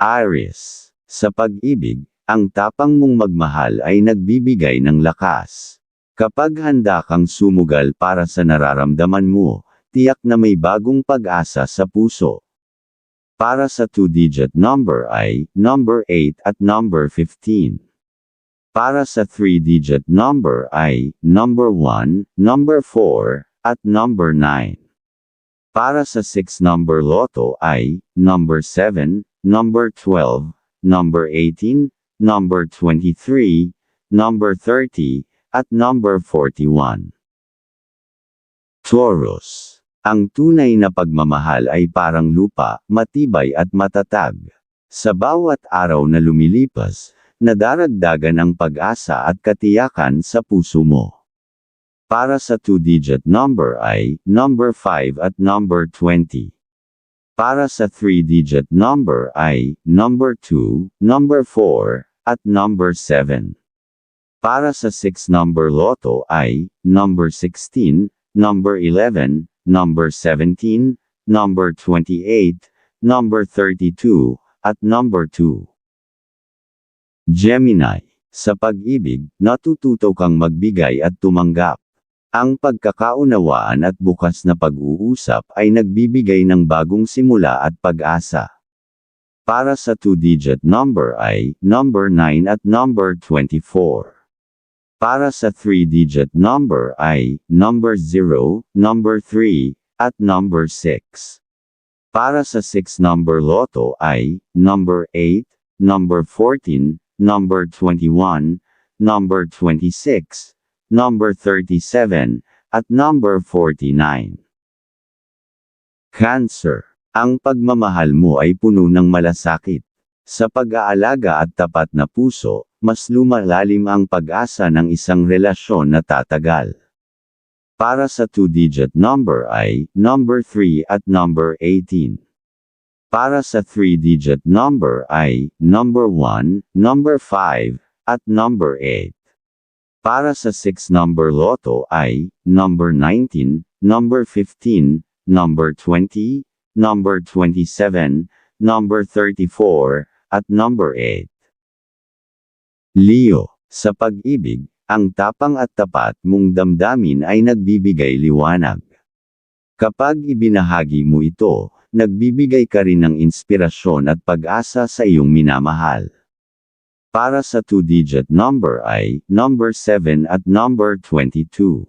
Aries. Sa pag-ibig, ang tapang mong magmahal ay nagbibigay ng lakas. Kapag handa kang sumugal para sa nararamdaman mo, tiyak na may bagong pag-asa sa puso. Para sa two-digit number ay number 8 at number 15. Para sa three-digit number ay number 1, number 4, at number 9. Para sa 6 number loto ay number 7, number 12, number 18, number 23, number 30, at number 41. Taurus. Ang tunay na pagmamahal ay parang lupa, matibay at matatag. Sa bawat araw na lumilipas, nadaragdagan ang pag-asa at katiyakan sa puso mo. Para sa two-digit number ay number 5 at number 20. Para sa three-digit number ay number 2, number 4, at number 7. Para sa 6 number loto ay number 16, number 11, number 17, number 28, number 32, at number 2. Gemini. Sa pag-ibig, natututo kang magbigay at tumanggap. Ang pagkakaunawaan at bukas na pag-uusap ay nagbibigay ng bagong simula at pag-asa. Para sa two-digit number ay number 9 at number 24. Para sa three-digit number ay number 0, number 3, at number 6. Para sa 6 number loto ay number 8, number 14, number 21, number 26, number 37, at number 49. Cancer. Ang pagmamahal mo ay puno ng malasakit. Sa pag-aalaga at tapat na puso, mas lumalalim ang pag-asa ng isang relasyon na tatagal. Para sa two-digit number ay number 3 at number 18. Para sa three-digit number ay number 1, number 5, at number 8. Para sa 6 number loto ay number 19, number 15, number 20, number 27, number 34, at number 8. Leo, sa pag-ibig, ang tapang at tapat mong damdamin ay nagbibigay liwanag. Kapag ibinahagi mo ito, nagbibigay ka rin ng inspirasyon at pag-asa sa iyong minamahal. Para sa two-digit number ay number 7 at number 22.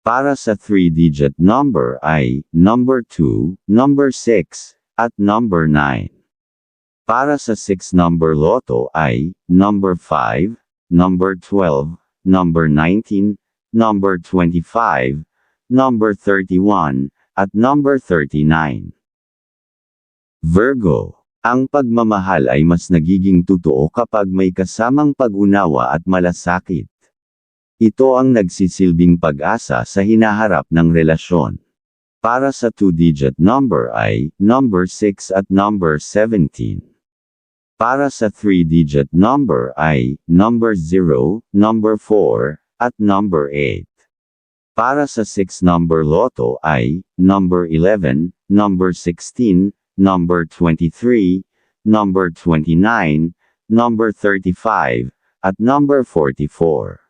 Para sa three-digit number ay number 2, number 6, at number 9. Para sa 6 number loto ay number 5, number 12, number 19, number 25, number 31, at number 39. Virgo. Ang pagmamahal ay mas nagiging totoo kapag may kasamang pag-unawa at malasakit. Ito ang nagsisilbing pag-asa sa hinaharap ng relasyon. Para sa two-digit number ay number 6 at number 17. Para sa three-digit number ay number 0, number 4, at number 8. Para sa 6 number loto ay number 11, number 16, number 23, number 29, number 35, at number 44.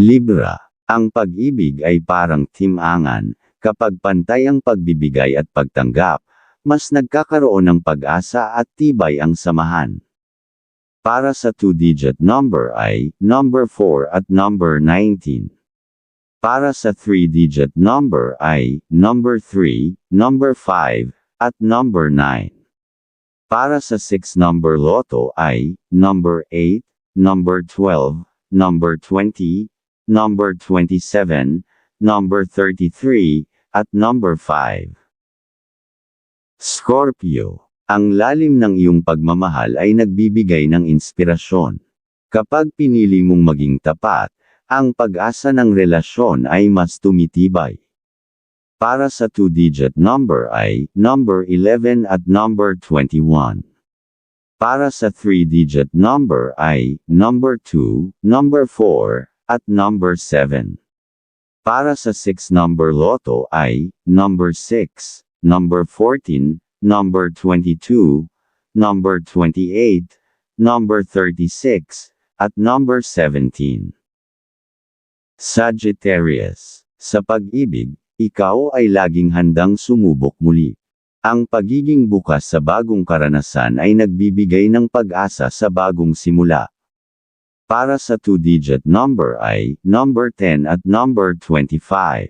Libra. Ang pag-ibig ay parang timangan, kapag pantay ang pagbibigay at pagtanggap, mas nagkakaroon ng pag-asa at tibay ang samahan. Para sa two-digit number ay number 4 at number 19. Para sa three-digit number ay number 3, number 5, at number 9. Para sa 6 number loto ay number 8, number 12, number 20, number 27, number 33, at number 5. Scorpio. Ang lalim ng iyong pagmamahal ay nagbibigay ng inspirasyon. Kapag pinili mong maging tapat, ang pag-asa ng relasyon ay mas tumitibay. Para sa two-digit number ay number 11 at number 21. Para sa three-digit number ay number 2, number 4, at number 7. Para sa 6 number loto ay number 6, number 14, number 22, number 28, number 36, at number 17. Sagittarius, sa pag-ibig, ikaw ay laging handang sumubok muli. Ang pagiging bukas sa bagong karanasan ay nagbibigay ng pag-asa sa bagong simula. Para sa two-digit number ay number 10 at number 25.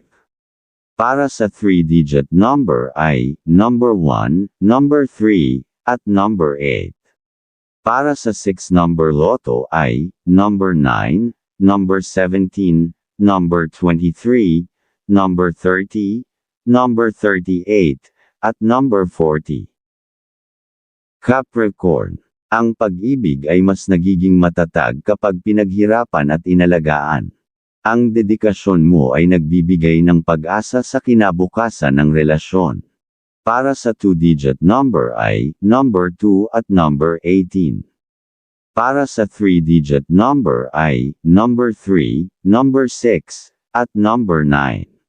Para sa three-digit number ay number 1, number 3, at number 8. Para sa six number loto ay number 9, number 17, number 23, number 30, number 38, at number 40. Capricorn. Ang pag-ibig ay mas nagiging matatag kapag pinaghirapan at inalagaan. Ang dedikasyon mo ay nagbibigay ng pag-asa sa kinabukasan ng relasyon. Para sa two-digit number ay number 2 at number 18. Para sa three-digit number ay number 3, number 6, at number 9.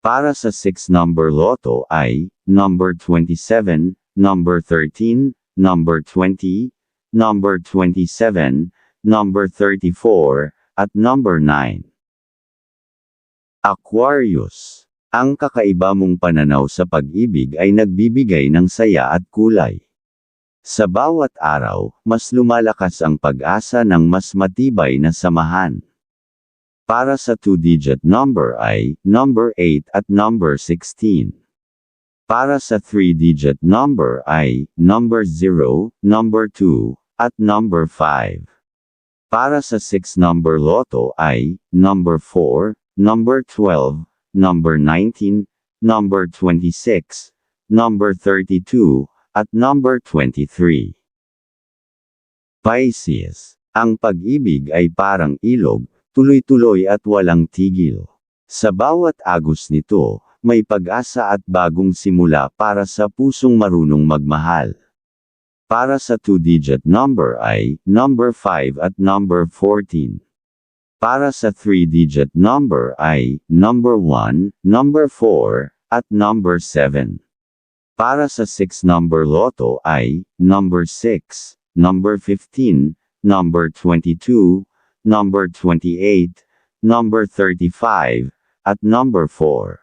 Para sa 6 number loto ay number 27, number 13, number 20, number 27, number 34, at number 9. Aquarius. Ang kakaiba mong pananaw sa pag-ibig ay nagbibigay ng saya at kulay. Sa bawat araw, mas lumalakas ang pag-asa ng mas matibay na samahan. Para sa two-digit number ay number 8 at number 16. Para sa three-digit number ay number 0, number 2, at number 5. Para sa six number loto ay number 4, number 12, number 19, number 26, number 32, at number 23. Pisces. Ang pag-ibig ay parang ilog, tuloy-tuloy at walang tigil. Sa bawat agos nito, may pag-asa at bagong simula para sa pusong marunong magmahal. Para sa two-digit number ay number 5 at number 14. Para sa three-digit number ay number 1, number 4, at number 7. Para sa 6 number loto ay number 6, number 15, number 22, number 28, number 35, at number 4.